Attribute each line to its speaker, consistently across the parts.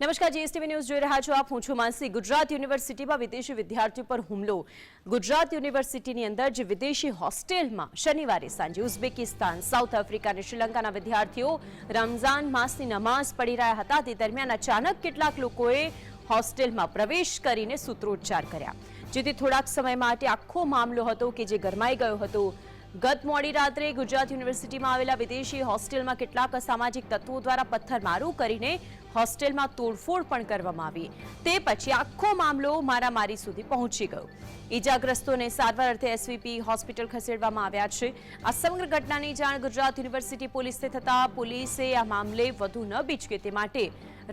Speaker 1: નમસ્કાર, GSTV news જોઈ રહ્યા છો આપ. હું છું માનસી. ગુજરાત યુનિવર્સિટીમાં વિદેશી વિદ્યાર્થીઓ પર હુમલો. ગુજરાત યુનિવર્સિટીની અંદર જે વિદેશી હોસ્ટેલમાં શનિવારે સાંજે ઉઝબેકિસ્તાન, સાઉથ આફ્રિકા અને શ્રીલંકાના વિદ્યાર્થીઓ રમઝાન માસની નમાઝ પડી રહ્યા હતા. તે દરમિયાન અચાનક કેટલાક લોકોએ હોસ્ટેલમાં પ્રવેશ કરીને સૂત્રોચ્ચાર કર્યા. જેથી થોડાક સમય માટે આખો મામલો હતો કે જે ગરમાઈ ગયો હતો. ગત મોડી રાત્રે ગુજરાત યુનિવર્સિટીમાં આવેલા વિદેશી હોસ્ટેલમાં કેટલાક અસામાજિક તત્વો દ્વારા પથ્થરમારો કરીને હોસ્ટેલમાં તોડફોડ પણ કરવામાં આવી. તે પછી આખો મામલો મારામારી સુધી પહોંચી ગયો. ઈજાગ્રસ્તોને સારવાર અર્થે એસવીપી હોસ્પિટલ ખસેડવામાં આવ્યા છે. આ સમગ્ર ઘટનાની જાણ ગુજરાત યુનિવર્સિટી પોલીસને થતાં પોલીસે આ મામલે વધુ ન બીચકે તે માટે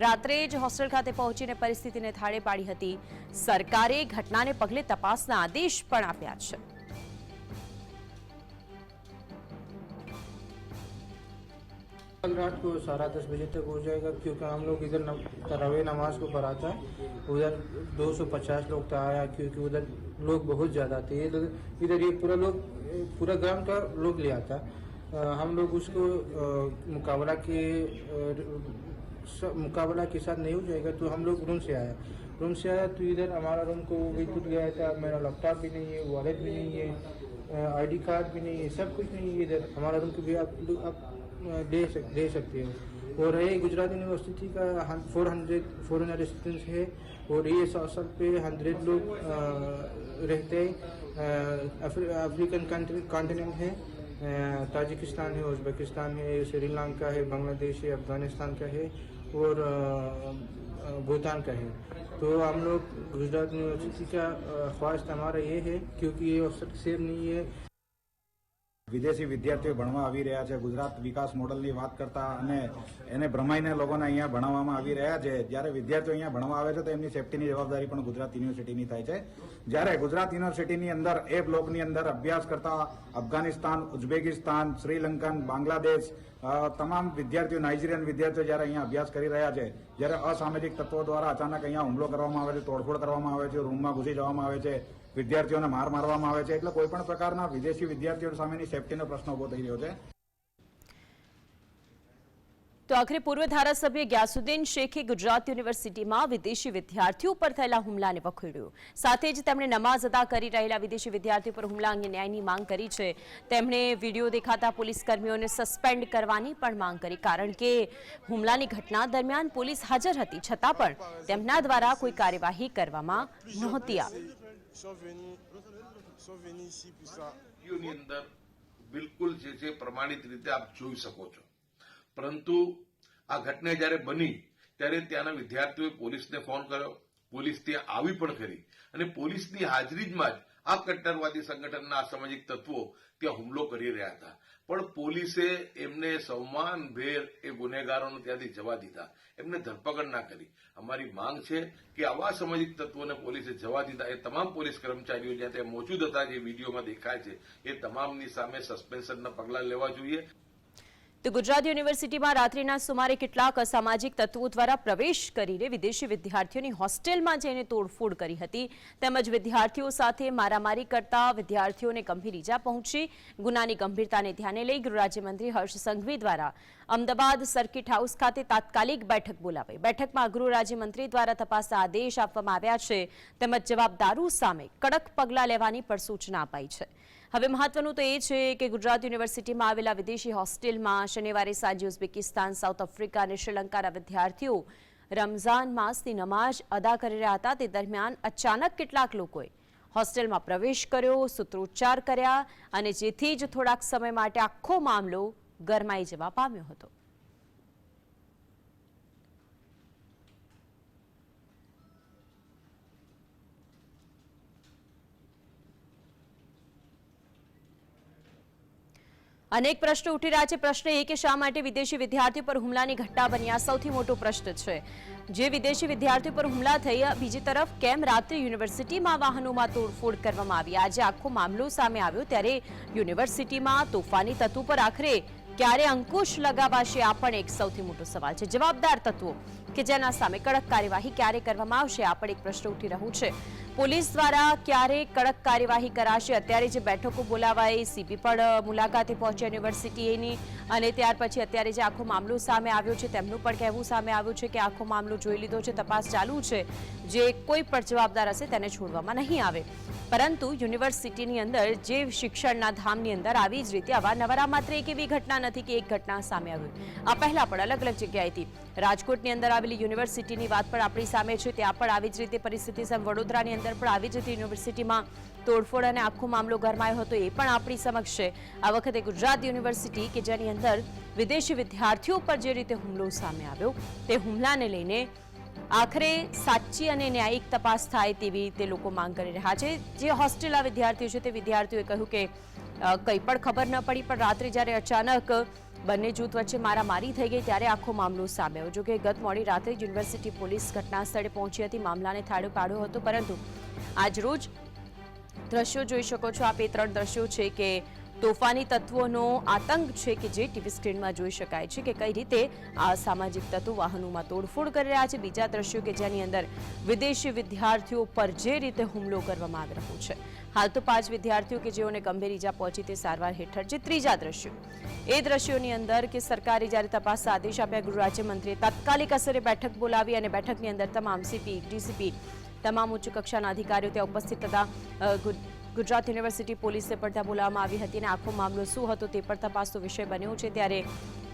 Speaker 1: રાત્રે જ હોસ્ટેલ ખાતે પહોંચીને પરિસ્થિતિને થાળે પાડી હતી. સરકારે ઘટનાને પગલે તપાસના આદેશ પણ આપ્યા છે.
Speaker 2: कल रात को साढ़े दस बजे तक हो जाएगा, क्योंकि हम लोग इधर तरावे नमाज़ को पढ़ाता है उधर 250 लोग तो आया क्योंकि उधर लोग बहुत ज़्यादा थे। इधर इधर ये पूरा लोग, पूरा ग्राम का लोग ले आता। हम लोग उसको मुकाबला के मुकाबला के साथ नहीं हो जाएगा तो हम लोग रूम से आया रूम से आया तो इधर हमारा रूम को भी टूट गया था, मेरा लैपटॉप भी नहीं है वॉलेट भी नहीं है आईडी कार्ड भी नहीं है, सब कुछ नहीं है इधर। हमारा रूम को भी आप आप दे सक दे सकते हो। और है गुजरात यूनिवर्सिटी का four hundred four hundred students है। और ये साल पे हंड्रेड लोग रहते हैं। अफ्री, अफ्रीकन कॉन्टिनेंट है। ताजिकिस्तान है उज़्बेकिस्तान है श्रीलंका है बांग्लादेश है अफ़गानिस्तान का है और भूटान का है। तो हम लोग गुजरात यूनिवर्सिटी का ख्वाहिश हमारा ये है क्योंकि ये अवसर सेफ़ नहीं है।
Speaker 3: વિદેશી વિદ્યાર્થીઓ ભણવા આવી રહ્યા છે. ગુજરાત વિકાસ મોડલની વાત કરતા અને એને ભ્રમાઈને લોકોને અહીંયા ભણાવવામાં આવી રહ્યા છે. જ્યારે વિદ્યાર્થીઓ અહીંયા ભણવા આવે છે, તો એમની સેફટીની જવાબદારી પણ ગુજરાત યુનિવર્સિટીની થાય છે. જ્યારે ગુજરાત યુનિવર્સિટીની અંદર, એ બ્લોકની અંદર અભ્યાસ કરતા અફઘાનિસ્તાન, ઉઝબેકિસ્તાન, શ્રીલંકન, બાંગ્લાદેશ તમામ વિદ્યાર્થીઓ, નાઇજીરિયન વિદ્યાર્થીઓ જ્યારે અહીંયા અભ્યાસ કરી રહ્યા છે, જ્યારે અસામાજિક તત્વો દ્વારા અચાનક અહીંયા હુમલો કરવામાં આવે છે, તોડફોડ કરવામાં આવે છે, રૂમમાં ઘૂસી જવામાં આવે છે વિદ્યાર્થીઓને માર મારવામાં આવે છે એટલે કોઈ પણ પ્રકારના વિદેશી વિદ્યાર્થીઓ સામેની સેફટીનો પ્રશ્ન ઊભો થઈ રહ્યો છે.
Speaker 1: તો આખરે પૂર્વ ધારાસભ્ય ગ્યાસુદ્દીન શેખે ગુજરાત યુનિવર્સિટીમાં વિદેશી વિદ્યાર્થીઓ પર થયેલા હુમલાને વખોડ્યું. સાથે જ તેમણે નમાઝ અદા કરી રહેલા વિદેશી વિદ્યાર્થીઓ પર હુમલા અંગે ન્યાયની માંગ કરી છે. તેમણે વીડિયો દેખાતા પોલીસ કર્મીઓને સસ્પેન્ડ કરવાની પણ માંગ કરી. કારણ કે હુમલાની ઘટના દરમિયાન પોલીસ હાજર હતી. છતાં પણ તેમના દ્વારા કોઈ કાર્યવાહી કરવામાં નહોતી આવી.
Speaker 4: Sont venus, sont venus ici pour ça.
Speaker 5: બિલકુલ જે છે પ્રમાણિત રીતે આપ જોઈ શકો છો પરંતુ આ ઘટના જ્યારે બની ત્યારે ત્યાંના વિદ્યાર્થીઓએ પોલીસને ફોન કર્યો પોલીસ ત્યાં આવી પણ ખરી અને પોલીસની હાજરીમાં જ આ કટ્ટરવાદી સંગઠનના અસામાજિક તત્વો ત્યાં હુમલો કરી રહ્યા હતા પણ પોલીસે એમને સન્માનભેર એ ગુનેગારોને ત્યાંથી જવા દીધા. એમને ધરપકડ ના કરી. અમારી માંગ છે કે આવા સામાજિક તત્વોને પોલીસે જવા દીધા. એ તમામ પોલીસ કર્મચારીઓ જ્યાં ત્યાં મોજૂદ હતા, જે વિડીયોમાં દેખાય છે, એ તમામની સામે સસ્પેન્શનના પગલાં લેવા જોઈએ.
Speaker 1: તો ગુજરાત યુનિવર્સિટીમાં રાત્રિના સુમારે કેટલાક અસામાજિક તત્વો દ્વારા પ્રવેશ કરીને વિદેશી વિદ્યાર્થીઓની હોસ્ટેલમાં જઈને તોડફોડ કરી હતી. તેમજ વિદ્યાર્થીઓ સાથે મારામારી કરતા વિદ્યાર્થીઓને ગંભીર ઈજા પહોંચી. ગુનાની ગંભીરતાને ધ્યાને લઈ ગૃહ રાજ્યમંત્રી હર્ષ સંઘવી દ્વારા અમદાવાદ સર્કિટ હાઉસ ખાતે તાત્કાલિક બેઠક બોલાવી બેઠકમાં ગૃહ રાજ્યમંત્રી દ્વારા તપાસના આદેશ આપવામાં આવ્યા છે. તેમજ જવાબદારો સામે કડક પગલાં લેવાની પણ સૂચના અપાઈ છે. હવે મહત્વનું તો એ છે કે ગુજરાત યુનિવર્સિટીમાં આવેલા વિદેશી હોસ્ટેલમાં શનિવારે સાંજે ઉઝબેકિસ્તાન, સાઉથ આફ્રિકા અને શ્રીલંકાના વિદ્યાર્થીઓ રમઝાન માસની નમાઝ અદા કરી રહ્યા હતા. તે દરમિયાન અચાનક કેટલાક લોકોએ હોસ્ટેલમાં પ્રવેશ કર્યો, સૂત્રોચ્ચાર કર્યા અને જેથી જ થોડાક સમય માટે આખો મામલો ગરમાઈ જવા પામ્યો હતો. અનેક પ્રશ્નો ઉઠી રહ્યા છે. પ્રશ્ન એ કે શા માટે વિદેશી વિદ્યાર્થીઓ પર હુમલાની ઘટના બની? આ સૌથી મોટો પ્રશ્ન છે. જે વિદેશી વિદ્યાર્થીઓ પર હુમલા થઈ બીજી તરફ કેમ રાત્રે યુનિવર્સિટીમાં વાહનોમાં તોડફોડ કરવામાં આવી? આજે આખો મામલો સામે આવ્યો ત્યારે યુનિવર્સિટીમાં તોફાની તત્વો પર આખરે ક્યારે અંકુશ લગાવાશે? આ પણ એક સૌથી મોટો સવાલ છે. જવાબદાર તત્વો કે જેના સામે કડક કાર્યવાહી ક્યારે કરવામાં આવશે, આ પણ એક પ્રશ્ન ઉઠી રહ્યું છે. પોલીસ દ્વારા ક્યારે કડક કાર્યવાહી કરાશે? અત્યારે જે બેઠકો બોલાવાય સીપી પણ મુલાકાતે પહોંચ્યા યુનિવર્સિટીની અને ત્યાર પછી અત્યારે જે આખો મામલો સામે આવ્યો છે, તેમનું પણ કહેવું સામે આવ્યું છે કે આખો મામલો જોઈ લીધો છે, તપાસ ચાલુ છે. જે કોઈ પણ જવાબદાર હશે તેને છોડવામાં નહીં આવે. પરંતુ યુનિવર્સિટીની અંદર જે શિક્ષણના ધામની અંદર આવી જ રીતે અવારનવાર માત્ર એક એવી ઘટના નથી કે એક ઘટના સામે આવી. આ પહેલા પણ અલગ અલગ જગ્યાએથી રાજકોટની અંદર આવેલી યુનિવર્સિટીની વાત પણ આપણી સામે છે. ત્યાં પણ આવી જ રીતે પરિસ્થિતિ છે. વડોદરાની અંદર પણ આવી જ રીતે યુનિવર્સિટીમાં તોડફોડ અને આખો મામલો ગરમાયો હતો એ પણ આપણી સમક્ષ છે. આ વખતે ગુજરાત યુનિવર્સિટી કે જેની અંદર વિદેશી વિદ્યાર્થીઓ પર જે રીતે હુમલો સામે આવ્યો તે હુમલાને લઈને આખરે સાચી અને ન્યાયિક તપાસ થાય તેવી તે લોકો માંગ કરી રહ્યા છે. જે હોસ્ટેલના વિદ્યાર્થીઓ છે તે વિદ્યાર્થીઓએ કહ્યું કે કંઈ પણ ખબર ન પડી, પણ રાત્રે જ્યારે અચાનક બંને જૂથ વચ્ચે મારામારી થઈ ગઈ ત્યારે આખો મામલો સામે આવ્યો જોકે ગત મોડી રાત્રે યુનિવર્સિટી પોલીસ ઘટના સ્થળે પહોંચી હતી, મામલાને થાળો પાડ્યો હતો, પરંતુ આજરોજ દ્રશ્યો જોઈ શકો છો. આપ એ ત્રણ દ્રશ્યો છે કે તોફાની તત્વોનો આતંક છે કે જે ટીવી સ્ક્રીનમાં જોઈ શકાય છે કે કઈ રીતે આ સામાજિક તત્વો વાહનોમાં તોડફોડ કરી રહ્યા છે. બીજા દ્રશ્યો કે જેની અંદર વિદેશી વિદ્યાર્થીઓ પર જે રીતે હુમલો કરવામાં આવી રહ્યો છે. હાલ તો પાંચ વિદ્યાર્થીઓ કે જેઓને ગંભીર ઈજા પહોંચી તે સારવાર હેઠળ છે. ત્રીજા દ્રશ્યો. એ દ્રશ્યોની અંદર કે સરકારે જ્યારે તપાસ આદેશ આપ્યા, ગૃહ રાજ્યમંત્રીએ તાત્કાલિક અસરે બેઠક બોલાવી અને બેઠકની અંદર તમામ સીપી, ડીસીપી, તમામ ઉચ્ચ કક્ષાના અધિકારીઓ ત્યાં ઉપસ્થિત હતા ગુજરાત યુનિવર્સિટી પોલીસે પણ ત્યાં બોલાવવામાં આવી હતી અને આખો મામલો શું હતો તે પણ તપાસનો વિષય બન્યો છે ત્યારે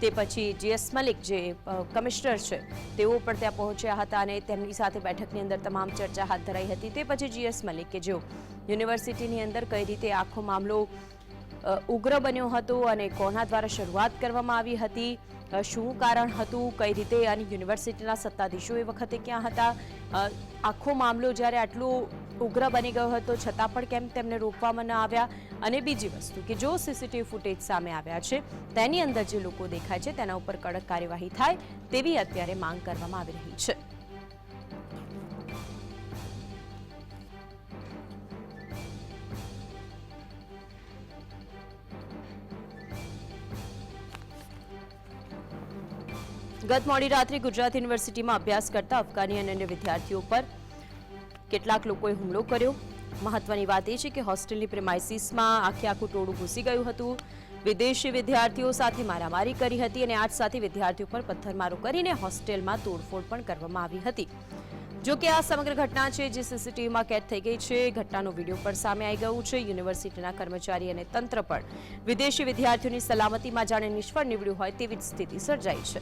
Speaker 1: તે પછી જીએસ મલિક જે કમિશનર છે તેઓ પણ ત્યાં પહોંચ્યા હતા અને તેમની સાથે બેઠકની અંદર તમામ ચર્ચા હાથ ધરાઈ હતી. તે પછી જીએસ મલિક કે જેઓ યુનિવર્સિટીની અંદર કઈ રીતે આખો મામલો ઉગ્ર બન્યો હતો અને કોના દ્વારા શરૂઆત કરવામાં આવી હતી શું કારણ હતું, કઈ રીતે અને યુનિવર્સિટીના સત્તાધીશો એ વખતે ક્યાં હતા આખો મામલો જ્યારે આટલો ઉગ્ર બની ગયો હતો, છતાં પણ કેમ તેમને રોકવામાં ન આવ્યા? અને બીજી વસ્તુ કે જો સીસીટીવી ફૂટેજ સામે આવ્યા છે, તેની અંદર જે લોકો દેખાય છે, તેના ઉપર કડક કાર્યવાહી થાય તેવી અત્યારે માંગ કરવામાં આવી રહી છે. ગત મોડી રાત્રે ગુજરાત યુનિવર્સિટીમાં અભ્યાસ કરતા અફઘાની અને અન્ય વિદ્યાર્થીઓ પર કેટલાક લોકોએ હુમલો કર્યો. મહત્વની વાત એ છે કે હોસ્ટેલની પ્રેમાઇસીસમાં આખે આખું ટોળું ઘૂસી ગયું હતું. વિદેશી વિદ્યાર્થીઓ સાથે મારામારી કરી હતી અને આજ સાથે વિદ્યાર્થીઓ પર પથ્થરમારો કરીને હોસ્ટેલમાં તોડફોડ પણ કરવામાં આવી હતી. જો કે આ સમગ્ર ઘટના છે જે સીસીટીવીમાં કેદ થઈ ગઈ છે, ઘટનાનો વીડિયો પણ સામે આવી ગયું છે. યુનિવર્સિટીના કર્મચારી અને તંત્ર પણ વિદેશી વિદ્યાર્થીઓની સલામતીમાં જાણે નિષ્ફળ નીવડ્યું હોય તેવી જ સ્થિતિ સર્જાઈ છે.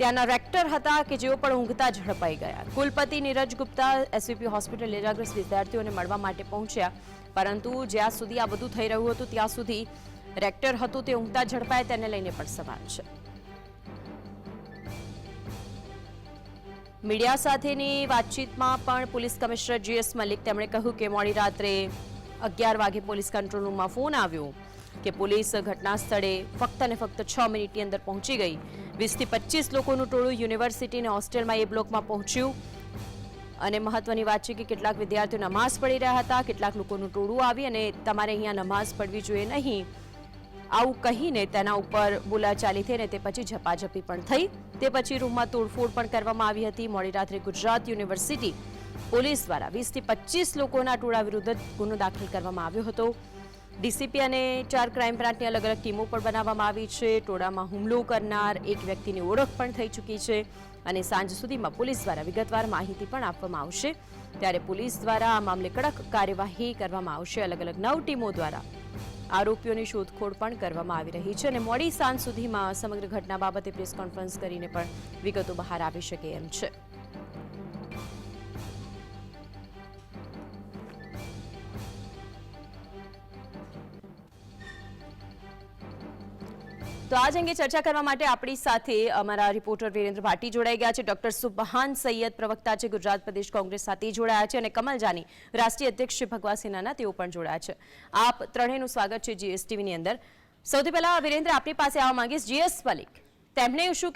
Speaker 1: ત્યાંના રેક્ટર હતા કે જેઓ પણ ઊંઘતા ઝડપાઈ ગયા. કુલપતિ નીરજ ગુપ્તા એસવીપી હોસ્પિટલ ઇજાગ્રસ્ત વિદ્યાર્થીઓને મળવા માટે પહોંચ્યા. પરંતુ જ્યાં સુધી આ બધું થઈ રહ્યું હતું, ત્યાં સુધી રેક્ટર હતું તે ઊંઘતા ઝડપાય તેને લઈને પણ સવાલ છે. મીડિયા સાથેની વાતચીતમાં પણ પોલીસ કમિશનર જીએસ મલિક તેમણે કહ્યું કે મોડી રાત્રે અગિયાર વાગે પોલીસ કંટ્રોલ રૂમમાં ફોન આવ્યો કે પોલીસ ઘટના સ્થળે ફક્ત અને ફક્ત છ મિનિટની અંદર પહોંચી ગઈ. વીસથી પચીસ લોકોનું ટોળું યુનિવર્સિટી હોસ્ટેલમાં એ બ્લોકમાં પહોંચ્યું. અને મહત્વની વાત છે કે કેટલાક વિદ્યાર્થીઓ નમાઝ પડી રહ્યા હતા, કેટલાક લોકોનું ટોળું આવી અને તમારે અહીંયા નમાઝ પડવી જોઈએ નહીં. આવું કહીને તેના ઉપર બોલાચાલી થઈ ને તે પછી ઝપાઝપી પણ થઈ. તે પછી રૂમમાં તોડફોડ પણ કરવામાં આવી હતી. મોડી રાત્રે ગુજરાત યુનિવર્સિટી પોલીસ દ્વારા વીસથી પચીસ લોકોના ટોળા વિરુદ્ધ ગુનો દાખલ કરવામાં આવ્યો હતો. ડીસીપી અને ચાર ક્રાઇમ બ્રાન્ચની અલગ અલગ ટીમો પણ બનાવવામાં આવી છે. ટોળામાં હુમલો કરનાર એક વ્યક્તિની ઓળખ પણ થઈ ચૂકી છે અને સાંજ સુધીમાં પોલીસ દ્વારા વિગતવાર માહિતી પણ આપવામાં આવશે. ત્યારે પોલીસ દ્વારા આ મામલે કડક કાર્યવાહી કરવામાં આવશે. અલગ અલગ નવ ટીમો દ્વારા આરોપીઓની શોધખોળ પણ કરવામાં આવી રહી છે અને મોડી સાંજ સુધીમાં સમગ્ર ઘટના બાબતે પ્રેસ કોન્ફરન્સ કરીને પણ વિગતો બહાર આવી શકે એમ છે. તો આજ અંગે ચર્ચા કરવા માટે આપણી સાથે અમારા રિપોર્ટર વિરેન્દ્ર ભાટી જોડાઈ ગયા છે. ડોક્ટર સુબહાન સૈયદ પ્રવક્તા છે, ગુજરાત પ્રદેશ કોંગ્રેસ સાથે જોડાયા છે અને કમલ જાની, રાષ્ટ્રીય અધ્યક્ષ ભગવા સેનાના, તેઓ પણ જોડાયા છે. આપ ત્રણેયનું સ્વાગત છે જીએસટીવીની અંદર. સૌથી પહેલા વિરેન્દ્ર આપણી પાસે આવવા માંગીશ જીએસ મલિક. તેમણે શું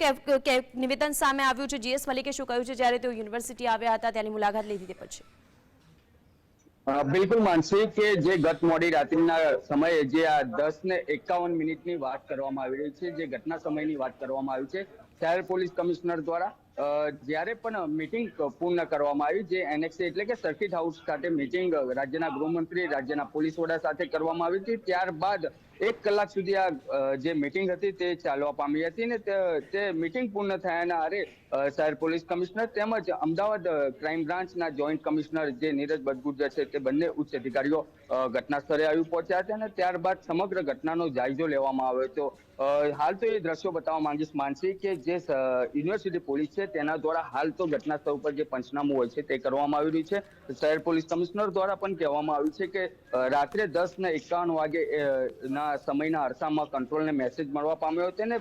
Speaker 1: નિવેદન સામે આવ્યું છે? જીએસ મલિકે શું કહ્યું છે? જ્યારે તેઓ યુનિવર્સિટી આવ્યા હતા, ત્યાંની મુલાકાત લીધી પછી.
Speaker 6: બિલકુલ માનસી કે જે ગત મોડી રાત્રિના સમયે જે આ દસ ને એકાવન મિનિટની વાત કરવામાં આવી રહી છે, જે ઘટના સમયની વાત કરવામાં આવી છે, શહેર પોલીસ કમિશનર દ્વારા જ્યારે પણ મીટિંગ પૂર્ણ કરવામાં આવી, જે એનએક્સી એટલે કે સર્કિટ હાઉસ ખાતે મિટિંગ રાજ્યના ગૃહમંત્રી, રાજ્યના પોલીસ વડા સાથે કરવામાં આવી હતી, ત્યારબાદ એક કલાક સુધી આ જે મીટિંગ હતી તે ચાલવા પામી હતી ને તે- મીટિંગ પૂર્ણ થયાના આરે શહેર પોલીસ કમિશનર તેમજ અમદાવાદ ક્રાઇમ બ્રાન્ચના જોઈન્ટ કમિશનર જે નીરજ બદગુર્જર છે તે બંને ઉચ્ચ અધિકારીઓ ઘટના સ્થળે આવી પહોંચ્યા હતા અને ત્યારબાદ સમગ્ર ઘટનાનો જાયજો લેવામાં આવ્યો હતો. હાલ તો એ દ્રશ્યો બતાવવા માંગીશ માનસી કે જે યુનિવર્સિટી પોલીસ છે તેના દ્વારા હાલ તો ઘટના સ્થળ ઉપર જે પંચનામું હોય છે તે કરવામાં આવી રહ્યું છે. શહેર પોલીસ કમિશનર દ્વારા પણ કહેવામાં આવ્યું છે કે રાત્રે દસ ને એકાવન વાગે અ, ના સમયના અરસામાં કંટ્રોલને મેસેજ મળવા પામ્યો હતો ને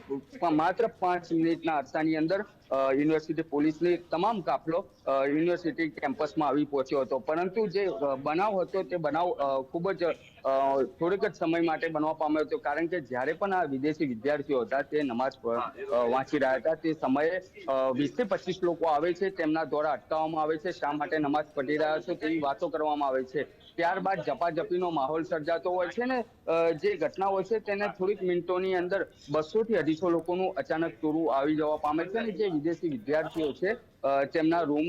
Speaker 6: માત્ર પાંચ મિનિટના અરસાની અંદર યુનિવર્સિટી પોલીસની તમામ કાફલો યુનિવર્સિટી કેમ્પસમાં આવી પહોંચ્યો હતો. પરંતુ જે બનાવ હતો તે બનાવ ખૂબ જ થોડીક જ સમય માટે બનવા પામ્યો હતો. કારણ કે જ્યારે પણ આ વિદેશી વિદ્યાર્થીઓ હતા, તે નમાઝ વાંચી રહ્યા હતા, તે સમયે વીસથી પચીસ લોકો આવે છે, તેમના દ્વારા અટકાવવામાં આવે છે, શા માટે નમાઝ પઢી રહ્યા છો તેવી વાતો કરવામાં આવે છે. ત્યારબાદ ઝપાઝપીનો માહોલ સર્જાતો હોય છે ને જે ઘટના હોય છે, તેને થોડીક મિનિટોની અંદર બસો થી અઢીસો લોકોનું અચાનક ટોળું આવી જવા પામે છે અને જે વિદેશી વિદ્યાર્થીઓ છે તેમના રૂમ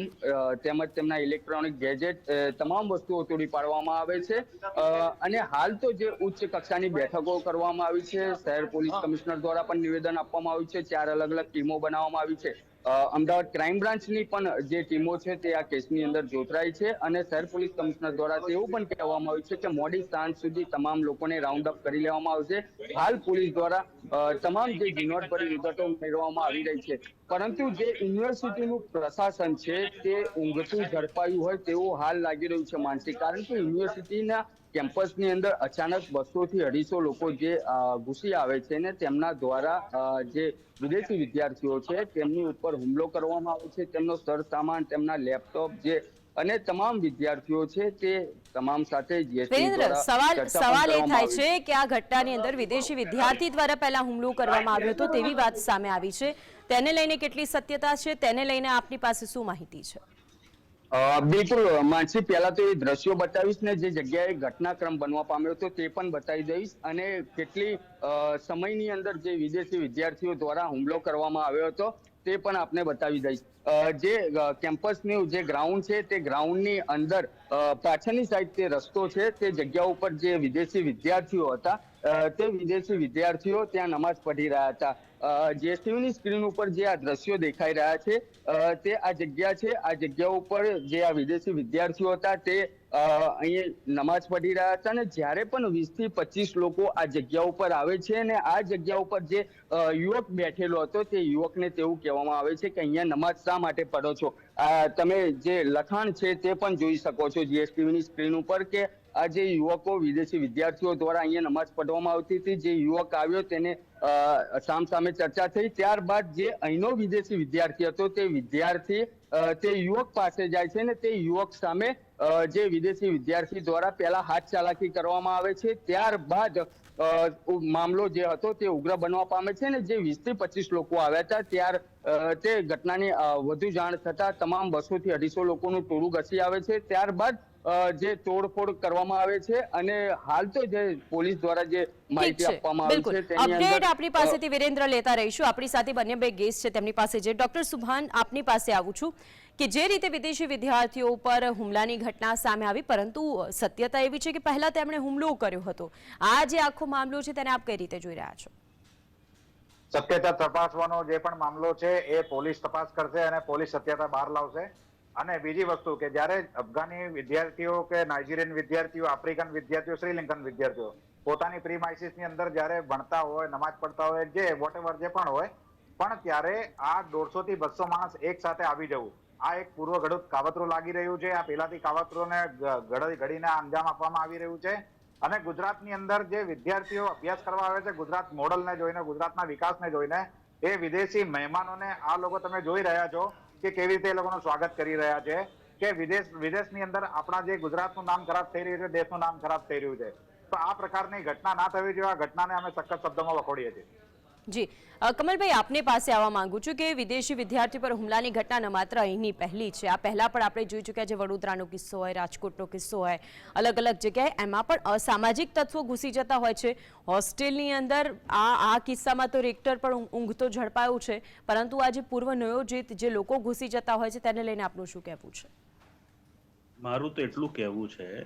Speaker 6: તેમજ તેમના ઇલેક્ટ્રોનિક ગેજેટ તમામ વસ્તુઓ તોડી પાડવામાં આવે છે. અને હાલ તો જે ઉચ્ચ કક્ષાની બેઠકો કરવામાં આવી છે, શહેર પોલીસ કમિશનર દ્વારા પણ નિવેદન આપવામાં આવ્યું છે, ચાર અલગ અલગ ટીમો બનાવવામાં આવી છે. અમદાવાદ ક્રાઇમ બ્રાન્ચની પણ જે ટીમો છે તે આ કેસની અંદર જોતરાઈ છે અને શહેર પોલીસ કમિશનર દ્વારા તેવું પણ કહેવામાં આવ્યું છે કે મોડી સાંજ સુધી તમામ લોકોને રાઉન્ડ અપ કરી લેવામાં આવશે. હાલ પોલીસ દ્વારા તમામ જે ઝીણવટભરી વિગતો મેળવવામાં આવી રહી છે. પરંતુ જે યુનિવર્સિટીનું પ્રશાસન છે તે ઊંઘતું ઝડપાયું હોય તેવું હાલ લાગી રહ્યું છે માનસિક. કારણ કે યુનિવર્સિટીના કેમ્પસની અંદર અચાનક બસો થી અઢીસો લોકો જે ઘૂસી આવે છે ને તેમના દ્વારા જે વિદેશી વિદ્યાર્થીઓ છે તેમની ઉપર હુમલો કરવામાં આવે છે. તેમનો સર સામાન તેમના લેપટોપ જે અને તમામ વિદ્યાર્થીઓ છે તે તમામ સાથે
Speaker 1: સવાલ સવાલ એ થાય છે કે આ ઘટનાની અંદર વિદેશી વિદ્યાર્થી દ્વારા પહેલા હુમલો કરવામાં આવ્યો હતો તેવી વાત સામે આવી છે. તેને લઈને કેટલી સત્યતા છે? તેને લઈને આપની પાસે શું માહિતી છે?
Speaker 6: અ, બિલકુલ માનસી પહેલા તો એ દ્રશ્યો બતાવીશ ને જે જગ્યાએ ઘટનાક્રમ બનવા પામ્યો હતો તે પણ બતાવી દઈશ. અને કેટલી સમયની અંદર જે વિદેશી વિદ્યાર્થીઓ દ્વારા હુમલો કરવામાં આવ્યો હતો તે પણ આપને બતાવી દઈશ. જે કેમ્પસનું જે ગ્રાઉન્ડ છે, તે ગ્રાઉન્ડની અંદર પાછળની સાઈડ તે રસ્તો છે, તે જગ્યા ઉપર જે વિદેશી વિદ્યાર્થીઓ હતા તે વિદેશી વિદ્યાર્થીઓ ત્યાં નમાઝ પઢી રહ્યા હતા. જેસીયુની સ્ક્રીન ઉપર જે આ દ્રશ્યો દેખાઈ રહ્યા છે તે આ જગ્યા છે, આ જગ્યા ઉપર જે આ વિદેશી વિદ્યાર્થીઓ હતા, તે અ, અહીં નમાઝ પઢી રહ્યા હતા અને જ્યારે પણ વીસથી પચીસ લોકો આ જગ્યા ઉપર આવે છે અને આ જગ્યા ઉપર જે યુવક બેઠેલો હતો તે યુવકને તેવું કહેવામાં આવે છે કે અહીંયા નમાઝ શા માટે પઢો છો? તમે જે લખાણ છે તે પણ જોઈ શકો છો જીએસટીવીની સ્ક્રીન ઉપર કે આ જે યુવકો વિદેશી વિદ્યાર્થીઓ દ્વારા અહીંયા નમાઝ પઢવામાં આવતી હતી જે યુવક આવ્યો તેને સામ સામે ચર્ચા થઈ. ત્યારબાદ જે અહીંનો વિદેશી વિદ્યાર્થી હતો તે વિદ્યાર્થી તે યુવક પાસે જાય છે ને તે યુવક સામે જે વિદેશી વિદ્યાર્થી દ્વારા પહેલા હાથ ચાલાકી કરવામાં આવે છે, ત્યારબાદ મામલો જે હતો તે ઉગ્ર બનવા પામે છે ને જે વીસથી પચીસ લોકો આવ્યા હતા, ત્યાર તે ઘટનાની વધુ જાણ થતા તમામ બસો થી અઢીસો લોકોનું ટોળું ઘસી આવે છે, ત્યારબાદ જે તોડફોડ કરવામાં આવે છે અને હાલ તો જે પોલીસ દ્વારા જે માહિતી આપવામાં આવી છે તેની
Speaker 1: અપડેટ આપણી પાસેથી વિરેન્દ્ર લેતા રહીશું. આપણી સાથે બંને બે ગેસ્ટ છે તેમની પાસે જે. ડોક્ટર સુભાન આપની પાસે આવું છું કે જે રીતે વિદેશી વિદ્યાર્થીઓ ઉપર હુમલાની ઘટના સામે આવી પરંતુ સત્યતા એવી છે કે પહેલા તેમણે હુમલો કર્યો હતો. આ જે આખો મામલો છે તેને આપ કઈ રીતે જોઈ રહ્યા છો?
Speaker 3: સત્યતા તપાસવાનો જે પણ મામલો છે એ પોલીસ તપાસ કરશે અને પોલીસ સત્યતા બહાર લાવશે. અને બીજી વસ્તુ કે જ્યારે અફઘાની વિદ્યાર્થીઓ કે નાઇજીરિયન વિદ્યાર્થીઓ, આફ્રિકન વિદ્યાર્થીઓ, શ્રીલંકન વિદ્યાર્થીઓ પોતાની પ્રીમાઇસીસની અંદર જ્યારે ભણતા હોય નમાજ પડતા હોય, જે વોટેવર જે પણ હોય, પણ ત્યારે આ દોઢસો થી બસો માણસ એક સાથે આવી જવું, આ એક પૂર્વ ઘડું કાવતરું લાગી રહ્યું છે, આ પેલાથી કાવતરોને ઘડીને અંજામ આપવામાં આવી રહ્યું છે. અને ગુજરાતની અંદર જે વિદ્યાર્થીઓ અભ્યાસ કરવા આવે છે, ગુજરાત મોડલને જોઈને, ગુજરાતના વિકાસને જોઈને, એ વિદેશી મહેમાનોને આ લોકો તમે જોઈ રહ્યા છો કે કેવી રીતે એ લોકોનું સ્વાગત કરી રહ્યા છે, કે વિદેશ, વિદેશની અંદર આપણા જે ગુજરાતનું નામ ખરાબ થઈ રહ્યું છે, દેશનું નામ ખરાબ થઈ રહ્યું છે. તો આ પ્રકારની ઘટના ના થવી જોઈએ, આ ઘટનાને અમે સખત શબ્દોમાં વખોડીએ છીએ.
Speaker 1: જી. કમલભાઈ, આપને પાસે આવવા માંગુ છું કે વિદેશી વિદ્યાર્થી પર હુમલાની ઘટના ન માત્ર અહીંની પહેલી છે. આ પહેલાં પણ આપણે જોઈ ચૂક્યા છે, વડોદરાનો કિસ્સો હોય, રાજકોટનો કિસ્સો હોય અલગ અલગ જગ્યાએ. એમાં પણ અસામાજિક તત્વો ઘૂસી જતા હોય છે. હોસ્ટેલની અંદર આ આ કિસ્સામાં તો રેક્ટર પણ ઊંઘ- ઊંઘતો ઝડપાયું છે. પરંતુ આ જે પૂર્વ નિયોજિત જે લોકો ઘૂસી જતા હોય છે, તેને લઈને આપનું શું કહેવું છે?
Speaker 7: મારું તો એટલું કહેવું છે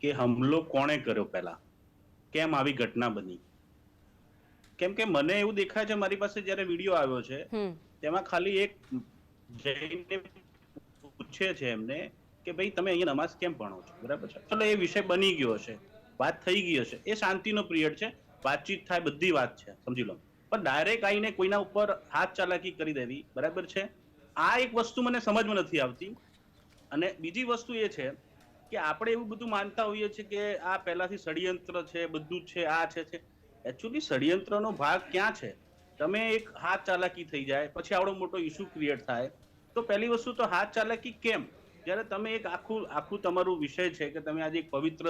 Speaker 7: કે હુમલો કોણે કર્યો પહેલા? કેમ આવી ઘટના બની? કેમ કે મને એવું દેખાય છે મારી પાસે જ્યારે વીડિયો આવ્યો છે તેમાં ખાલી એક જઈને પૂછે છે એમને કે ભાઈ તમે અહીંયા નમાઝ કેમ ભણો છો? બરાબર છે? ચલો એ વિષય બની ગયો છે વાત થઈ ગઈ હશે. એ શાંતિનો પિરિયડ છે વાતચીત થાય બધી વાત છે સમજી લો. પણ ડાયરેક્ટ આવીને કોઈના ઉપર હાથ ચાલાકી કરી દેવી બરાબર છે? આ એક વસ્તુ મને સમજમાં નથી આવતી. અને બીજી વસ્તુ એ છે કે આપણે એવું બધું માનતા હોઈએ છીએ કે આ પહેલાથી ષડયંત્ર છે બધું છે આ છે છે. એકચ્યુઅલી ષડયંત્રનો ભાગ ક્યાં છે? તમે એક હાથ ચાલાકી થઈ જાય, પછી આવડો મોટો ઇસ્યુ ક્રિએટ થાય. તો પહેલી વસ્તુ તો હાથ ચાલાકી કેમ? જ્યારે તમે એક આખું આખું તમારું વિષય છે કે તમે આજે એક પવિત્ર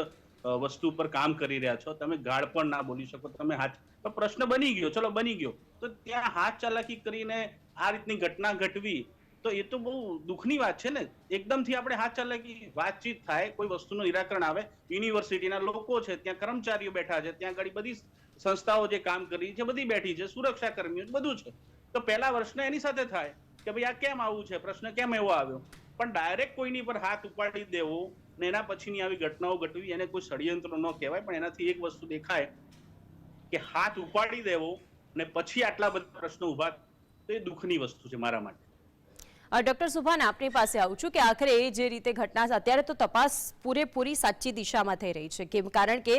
Speaker 7: વસ્તુ પર કામ કરી રહ્યા છો, તમે ગાળ પણ ના બોલી શકો, તમે હાથ પ્રશ્ન બની ગયો, ચલો બની ગયો. તો ત્યાં હાથ ચાલાકી કરીને આ રીતની ઘટના ઘટવી, તો એ તો બહુ દુઃખની વાત છે ને. એકદમથી આપણે હાથ ચાલાકી, વાતચીત થાય, કોઈ વસ્તુનું નિરાકરણ આવે. યુનિવર્સિટીના લોકો છે, ત્યાં કર્મચારીઓ બેઠા છે, ત્યાં આગળ બધી સંસ્થાઓ જે કામ કરી છે, બધી બેઠી છે, સુરક્ષા કર્મીઓ બધું છે. તો પહેલા વર્ષને એની સાથે થાય કે ભાઈ આ કેમ આવું છે, પ્રશ્ન કેમ એવો આવ્યો? પણ ડાયરેક્ટ કોઈની પર હાથ ઉપાડી દેવો ને એના પછીની આવી ઘટનાઓ ઘટવી એને કોઈ ષડયંત્ર ન કહેવાય, પણ એનાથી એક વસ્તુ દેખાય કે હાથ ઉપાડી દેવો ને પછી આટલા બધા પ્રશ્નો ઊભા તો એ દુઃખની વસ્તુ છે મારા માટે.
Speaker 1: ડોક્ટર સુભાન, આપની પાસે આવું છું કે આખરે જે રીતે ઘટના અત્યારે તો તપાસ પૂરેપૂરી સાચી દિશામાં થઈ રહી છે. કેમ, કારણ કે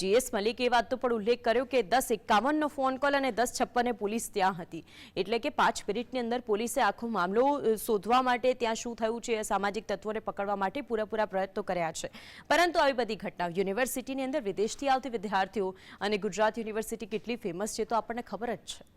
Speaker 1: જીએસ મલિકે એ વાતનો પણ ઉલ્લેખ કર્યો કે દસ એકાવનનો ફોન કોલ અને દસ છપ્પને પોલીસ ત્યાં હતી. એટલે કે પાંચ મિનિટની અંદર પોલીસે આખો મામલો શોધવા માટે ત્યાં શું થયું છે સામાજિક તત્વોને પકડવા માટે પૂરેપૂરા પ્રયત્નો કર્યા છે. પરંતુ આવી બધી ઘટનાઓ યુનિવર્સિટીની અંદર વિદેશથી આવતી વિદ્યાર્થીઓ અને ગુજરાત યુનિવર્સિટી કેટલી ફેમસ છે, તો આપણને ખબર જ છે.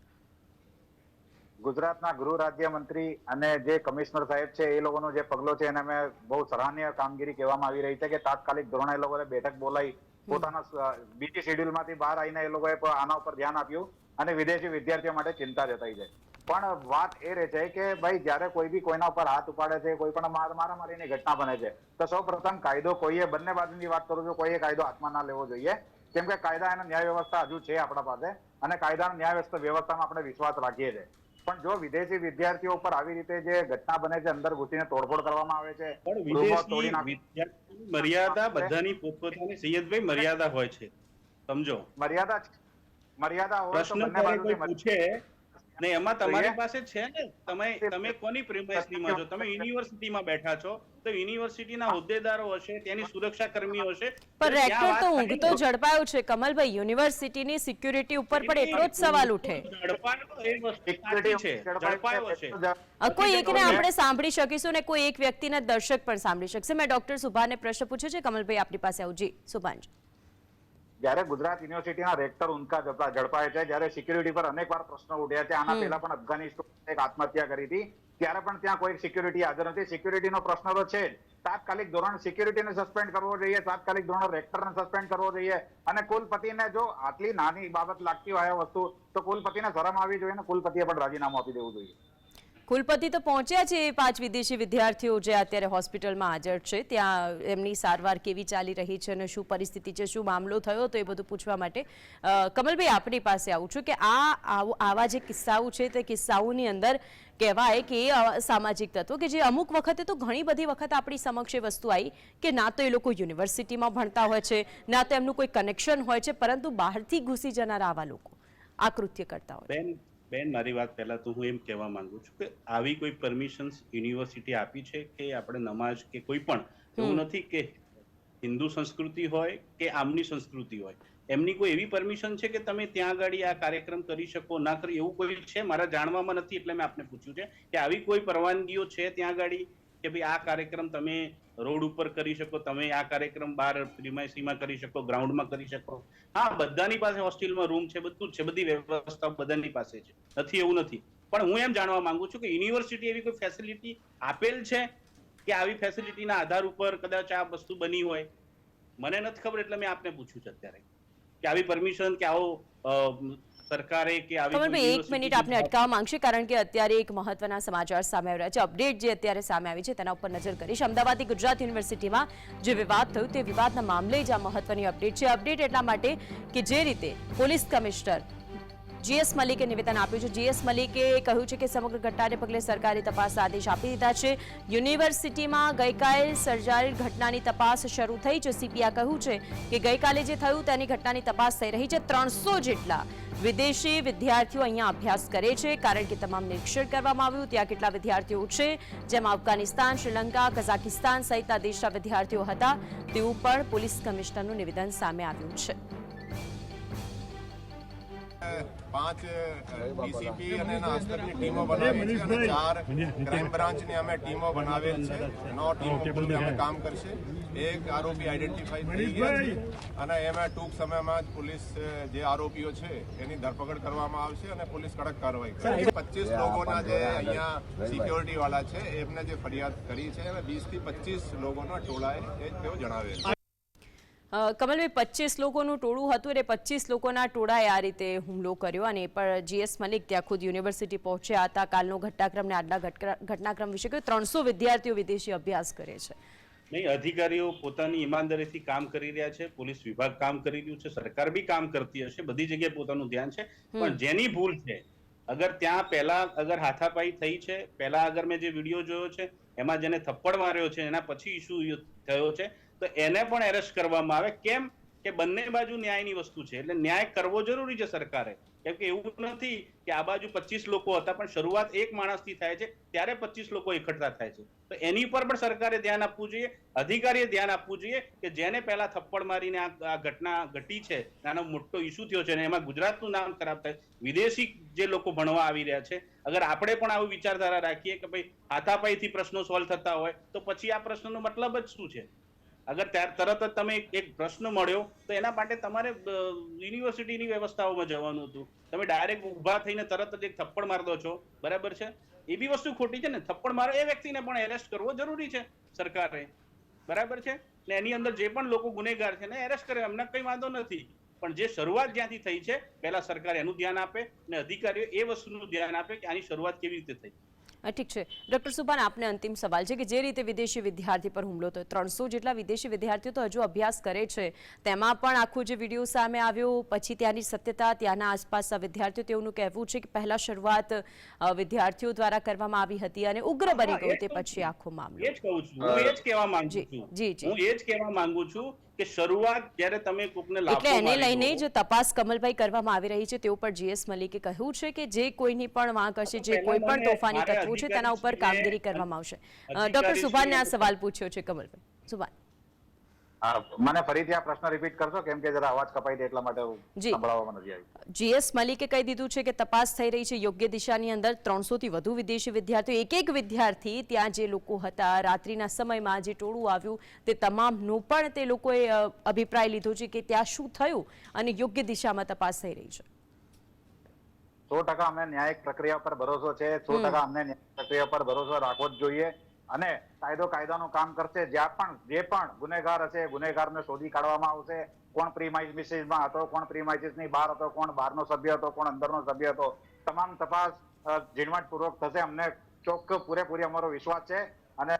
Speaker 3: ગુજરાતના ગૃહ રાજ્ય મંત્રી અને જે કમિશનર સાહેબ છે એ લોકોનો જે પગલો છે એને અમે બહુ સરાહનીય કામગીરી કહેવામાં આવી રહી છે કે તાત્કાલિક ધોરણે એ લોકોએ બેઠક બોલાવી પોતાના બીજી શેડ્યુલમાંથી બહાર આવીને એ લોકોએ આના ઉપર ધ્યાન આપ્યું અને વિદેશી વિદ્યાર્થીઓ માટે ચિંતા જતાઈ છે. પણ વાત એ રહે છે કે ભાઈ જ્યારે કોઈ બી કોઈના ઉપર હાથ ઉપાડે છે કોઈ પણ માર મારામારીની ઘટના બને છે તો સૌ પ્રથમ કાયદો કોઈએ બંને બાજુની વાત કરું છું કોઈએ કાયદો હાથમાં ના લેવો જોઈએ. કેમ કે કાયદા અને ન્યાય વ્યવસ્થા હજુ છે આપણા પાસે અને કાયદા અને ન્યાય વ્યવસ્થા વ્યવસ્થામાં આપણે વિશ્વાસ રાખીએ છીએ. પણ જો વિદેશી વિદ્યાર્થીઓ ઉપર આવી રીતે જે ઘટના બને છે અંદર ઘૂસીને તોડફોડ કરવામાં આવે છે
Speaker 7: પણ વિદેશી મર્યાદા બધાની પોતપોતાની સૈયદભાઈ મર્યાદા હોય છે. સમજો.
Speaker 3: મર્યાદા મર્યાદા હોય તો બંને બાજુ
Speaker 7: પૂછે ને એમાં તમારી પાસે છે ને તમે તમે કોની પ્રિમાઇસમાં છો? તમે યુનિવર્સિટીમાં બેઠા છો તો યુનિવર્સિટીના હોદ્દેદારો હશે તેની સુરક્ષા કર્મીઓ હશે.
Speaker 1: પણ રેક્ટર તો ઊંઘતો ઝડપાયો છે. કમલભાઈ યુનિવર્સિટીની સિક્યુરિટી ઉપર પણ એટલો જ સવાલ ઉઠે.
Speaker 7: ઝડપાયો એ વસ્તુ સાચી છે. ઝડપાયો
Speaker 1: અ, કોઈ એકને આપણે સાંભળી શકીશું ને કોઈ એક વ્યક્તિના દર્શક પણ સાંભળી શકશે. મેં ડોક્ટર સુભાને પ્રશ્ન પૂછ્યો છે. કમલભાઈ આપની પાસે આવું. જી સુભાનજી
Speaker 3: જ્યારે ગુજરાત યુનિવર્સિટીના રેક્ટર ઉનકા જતા ઝડપાય છે જ્યારે સિક્યુરિટી પર અનેક વાર પ્રશ્નો ઉઠ્યા છે. આના પહેલા પણ અફઘાનિસ્તાન એક આત્મહત્યા કરી હતી. ત્યારે પણ ત્યાં કોઈ સિક્યુરિટી હાજર નથી. સિક્યુરિટીનો પ્રશ્ન તો છે. તાત્કાલિક ધોરણ સિક્યુરિટીને સસ્પેન્ડ કરવો જોઈએ. તાત્કાલિક ધોરણ રેક્ટરને સસ્પેન્ડ કરવો જોઈએ. અને કુલપતિને જો આટલી નાની બાબત લાગતી હોય આ વસ્તુ તો કુલપતિને શરમ આવી જોઈએ ને કુલપતિએ પણ રાજીનામું આપી દેવું જોઈએ.
Speaker 1: કુલપતિ તો પહોંચ્યા છે પાંચ વિદેશી વિદ્યાર્થીઓ જે અત્યારે હોસ્પિટલમાં હાજર છે. ત્યાં એમની સારવાર કેવી ચાલી રહી છે અને શું પરિસ્થિતિ છે, શું મામલો થયો તો એ બધું પૂછવા માટે કમલભાઈ આપણી પાસે આવું છું કે આ આવા જે કિસ્સાઓ છે તે કિસ્સાઓની અંદર કહેવાય કે સામાજિક તત્વો કે જે અમુક વખતે તો ઘણી બધી વખત આપણી સમક્ષ એ વસ્તુ આવી કે ના તો એ લોકો યુનિવર્સિટીમાં ભણતા હોય છે, ના તો એમનું કોઈ કનેક્શન હોય છે, પરંતુ બહારથી ઘૂસી જનારા આવા લોકો આ કૃત્ય કરતા હોય
Speaker 7: બેન મારી વાત પહેલા તો હું એમ કહેવા માંગુ છું કે આવી કોઈ પરમિશન યુનિવર્સિટી આપી છે કે આપણે નમાજ કે કોઈ પણ એવું નથી કે હિન્દુ સંસ્કૃતિ હોય કે આમની સંસ્કૃતિ હોય. એમની કોઈ એવી પરમિશન છે કે તમે ત્યાં આગળ આ કાર્યક્રમ કરી શકો ના કરી એવું કોઈ છે? મારા જાણવામાં નથી એટલે મેં આપને પૂછ્યું છે કે આવી કોઈ પરવાનગીઓ છે ત્યાં આગળ કે ભાઈ આ કાર્યક્રમ તમે રોડ ઉપર કરી શકો, તમે આ કાર્યક્રમ બહાર પ્રિમાઇસીમાં કરી શકો, ગ્રાઉન્ડમાં કરી શકો. હા, બધાની પાસે હોસ્ટેલમાં રૂમ છે, બધું છે, બધી વ્યવસ્થા બધાની પાસે છે. નથી, એવું નથી. પણ હું એમ જાણવા માંગુ છું કે યુનિવર્સિટી એવી કોઈ ફેસિલિટી આપેલ છે કે આવી ફેસિલિટીના આધાર ઉપર કદાચ આ વસ્તુ બની હોય? મને નથી ખબર, એટલે મેં આપને પૂછ્યું છે અત્યારે. કે આવી પરમિશન કે આવો સરકારે કે આવી
Speaker 1: એક મિનિટ આપને અટકાવવા માંગશે કારણ કે અત્યારે એક મહત્વના સમાચાર સામે આવ્યા છે. અપડેટ જે અત્યારે સામે આવી છે તેના ઉપર નજર કરીશ. અમદાવાદની ગુજરાત યુનિવર્સિટીમાં જે વિવાદ થયો તે વિવાદના મામલે જ આ મહત્વની અપડેટ છે. અપડેટ એટલા માટે કે જે રીતે પોલીસ કમિશનર જીએસ મલિકે નિવેદન આપ્યું છે. જીએસ મલિકે કહ્યું છે કે સમગ્ર ઘટનાને પગલે સરકારે તપાસ આદેશ આપી દીધા છે. યુનિવર્સિટીમાં ગઈકાલે સર્જાયેલ ઘટનાની તપાસ શરૂ થઈ છે. સીપીઆ કહ્યું છે કે ગઈકાલે જે થયું તેની ઘટનાની તપાસ થઈ રહી છે. ત્રણસો જેટલા વિદેશી વિદ્યાર્થીઓ અહીંયા અભ્યાસ કરે છે. કારણ કે તમામ નિરીક્ષણ કરવામાં આવ્યું, ત્યાં કેટલા વિદ્યાર્થીઓ છે, જેમાં અફઘાનિસ્તાન, શ્રીલંકા, કઝાકિસ્તાન સહિતના દેશના વિદ્યાર્થીઓ હતા. તેવું પણ પોલીસ કમિશનરનું નિવેદન સામે આવ્યું છે.
Speaker 8: પાંચ ડીસીપી અને એના ટીમો બનાવી છે અને ચાર ક્રાઇમ બ્રાન્ચની અમે ટીમો બનાવેલ છે. નવ ટીમો અમે કામ કરશે. એક આરોપી આઈડેન્ટિફાઈ થઈ ગયા છે અને એમાં ટૂંક સમયમાં જ પોલીસ જે આરોપીઓ છે એની ધરપકડ કરવામાં આવશે અને પોલીસ કડક કાર્યવાહી કરશે. પચીસ લોકોના જે અહીંયા સિક્યોરિટી વાળા છે એમને જે ફરિયાદ કરી છે અને વીસથી પચીસ લોકોના ટોળાએ એ તેઓ જણાવેલ
Speaker 1: કમલભાઈ પચીસ લોકોનું ટોળું હતું એટલે પચીસ લોકોના ટોળાએ આ રીતે હુમલો કર્યો અને પણ જીએસ મલિક ત્યાં ખુદ યુનિવર્સિટી પહોંચ્યા હતા. કાલનો ઘટનાક્રમ ને આજના ઘટનાક્રમ વિશે કે ત્રણસો વિદ્યાર્થીઓ વિદેશી અભ્યાસ કરે છે.
Speaker 7: નહીં અધિકારીઓ પોતાની ઈમાનદારીથી કામ કરી રહ્યા છે પોલીસ વિભાગ કામ કરી રહ્યું છે સરકાર બી કામ કરતી હશે બધી જગ્યાએ પોતાનું ધ્યાન છે. પણ જેની ભૂલ છે અગર ત્યાં પહેલા અગર હાથાપાઈ થઈ છે પહેલા અગર મેં જે વીડિયો જોયો છે એમાં જેને થપ્પડ માર્યો છે એના પછી ઇસ્યુ થયો છે તો એને પણ એરેસ્ટ કરવામાં આવે. કેમ? કે બંને બાજુ ન્યાયની વસ્તુ છે. એટલે ન્યાય કરવો જરૂરી છે સરકારે. કેમ કે એવું નથી કે આ બાજુ પચીસ લોકો હતા, પણ શરૂઆત એક માણસથી થાય છે, ત્યારે પચીસ લોકો એકઠા થાય છે. તો એની પર પણ સરકારે ધ્યાન આપવું જોઈએ. અધિકારીએ ધ્યાન આપવું જોઈએ કે જેને પહેલા થપ્પડ મારીને આ ઘટના ઘટી છે, આનો મોટો ઇસ્યુ થયો છે અને એમાં ગુજરાતનું નામ ખરાબ થાય. વિદેશી જે લોકો ભણવા આવી રહ્યા છે, અગર આપણે પણ આવી વિચારધારા રાખીએ કે ભાઈ હાથાપાઈથી પ્રશ્નો સોલ્વ થતા હોય, તો પછી આ પ્રશ્નનો મતલબ જ શું છે? અગર તરત જ તમે એક- પ્રશ્ન મળ્યો, તો એના માટે તમારે યુનિવર્સિટીની વ્યવસ્થાઓમાં જવાનું હતું. તમે ડાયરેક્ટ ઊભા થઈને તરત જ એક થપ્પડ માર દો છો. બરાબર છે? એ બી વસ્તુ ખોટી છે ને. થપ્પડ મારો એ વ્યક્તિને પણ એરેસ્ટ કરવો જરૂરી છે સરકારે. બરાબર છે? ને એની અંદર જે પણ લોકો ગુનેગાર છે ને એરેસ્ટ કરે અમને કંઈ વાંધો નથી. પણ જે શરૂઆત જ્યાંથી થઈ છે, પહેલા સરકાર એનું ધ્યાન આપે ને અધિકારીઓ એ વસ્તુનું ધ્યાન આપે કે આની શરૂઆત કેવી રીતે થઈ.
Speaker 1: ઠીક છે. ડોક્ટર સુભાન આપને અંતિમ સવાલ છે કે જે રીતે વિદેશી વિદ્યાર્થી પર હુમલો થયો? ત્રણસો જેટલા વિદેશી વિદ્યાર્થીઓ તો હજુ અભ્યાસ કરે છે. તેમાં પણ આખો જે વીડિયો સામે આવ્યો પછી ત્યાંની સત્યતા ત્યાંના આસપાસના વિદ્યાર્થીઓ તેઓનું કહેવું છે કે પહેલા શરૂઆત વિદ્યાર્થીઓ દ્વારા કરવામાં આવી હતી અને ઉગ્ર બની ગયો તે પછી આખો મામલો.
Speaker 7: એ જ કહું છું. હું એ જ કહેવા માંગુ છું.
Speaker 1: જી, જી.
Speaker 7: હું એ જ કહેવા માંગુ છું કે શરૂઆત જ્યારે તમે કોકને
Speaker 1: એટલે એને લઈને જ તપાસ કમલભાઈ કરવામાં આવી રહી છે તેઓ ઉપર જીએસ મલિકે કહ્યું છે કે જે કોઈની પણ વાંક હશે જે કોઈ પણ તોફાની તત્વો છે તેના ઉપર કામગીરી કરવામાં આવશે. ડોક્ટર સુભાનને આ સવાલ પૂછ્યો છે કમલભાઈ. સુભાન.
Speaker 3: મને ફરીથી આ પ્રશ્ન રિપીટ કરશો? કેમ કે જરા અવાજ કપાઈ દે એટલા માટે સંભળાવવામાં નથી આવ્યું.
Speaker 1: જીએસ મલિકે કહી દીધું છે કે તપાસ થઈ રહી છે યોગ્ય દિશાની અંદર. ત્રણસો થી વધુ વિદેશી વિદ્યાર્થીઓ એક એક વિદ્યાર્થી ત્યાં જે લોકો હતા રાત્રિના સમયમાં જે ટોળું આવ્યું તે તમામનું પણ તે લોકોએ અભિપ્રાય લીધો છે કે ત્યાં શું થયું અને યોગ્ય દિશામાં તપાસ થઈ રહી છે.
Speaker 3: સો ટકા અમને ન્યાયિક પ્રક્રિયા પર ભરોસો છે. સો ટકા અમને ન્યાયિક પ્રક્રિયા પર ભરોસો રાખવો જ જોઈએ. અને કાયદો કાયદાનું કામ કરશે. જ્યાં પણ, જે પણ ગુનેગાર હશે, ગુનેગારને શોધી કાઢવામાં આવશે. કોણ પ્રીમાઇસીસમાં હતો, કોણ પ્રીમાઇસીસની બહાર હતો, કોણ બહારનો સભ્ય હતો, કોણ અંદરનો સભ્ય હતો. તમામ તપાસ ઝીણવટપૂર્વક થશે. અમને ચોક્કસ પૂરેપૂરી અમારો વિશ્વાસ છે અને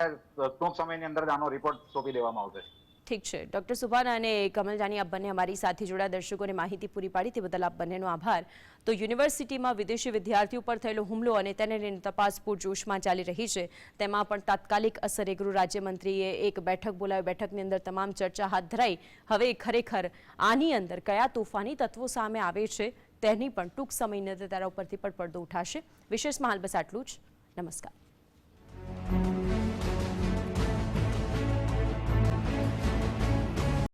Speaker 3: ટૂંક સમયની અંદર જ આનો રિપોર્ટ સોંપી દેવામાં આવશે.
Speaker 1: ઠીક છે. ડોક્ટર સુભાન અને કમલ જાની આપ બંને અમારી સાથે જોડા દર્શકોને માહિતી પૂરી પાડી તે બદલ આપ બંનેનો આભાર. તો યુનિવર્સિટીમાં વિદેશી વિદ્યાર્થીઓ પર થયેલો હુમલો અને તેને લઈને તપાસ પૂરજોશમાં ચાલી રહી છે. તેમાં પણ તાત્કાલિક અસરે ગૃહ રાજ્યમંત્રીએ એક બેઠક બોલાવી. બેઠકની અંદર તમામ ચર્ચા હાથ ધરાઈ. હવે ખરેખર આની અંદર કયા તોફાની તત્વો સામે આવે છે, તેની પણ ટૂંક સમયની અંદર તેના ઉપરથી પણ પડદો ઉઠાશે. વિશેષમાં હાલ બસ આટલું જ. નમસ્કાર.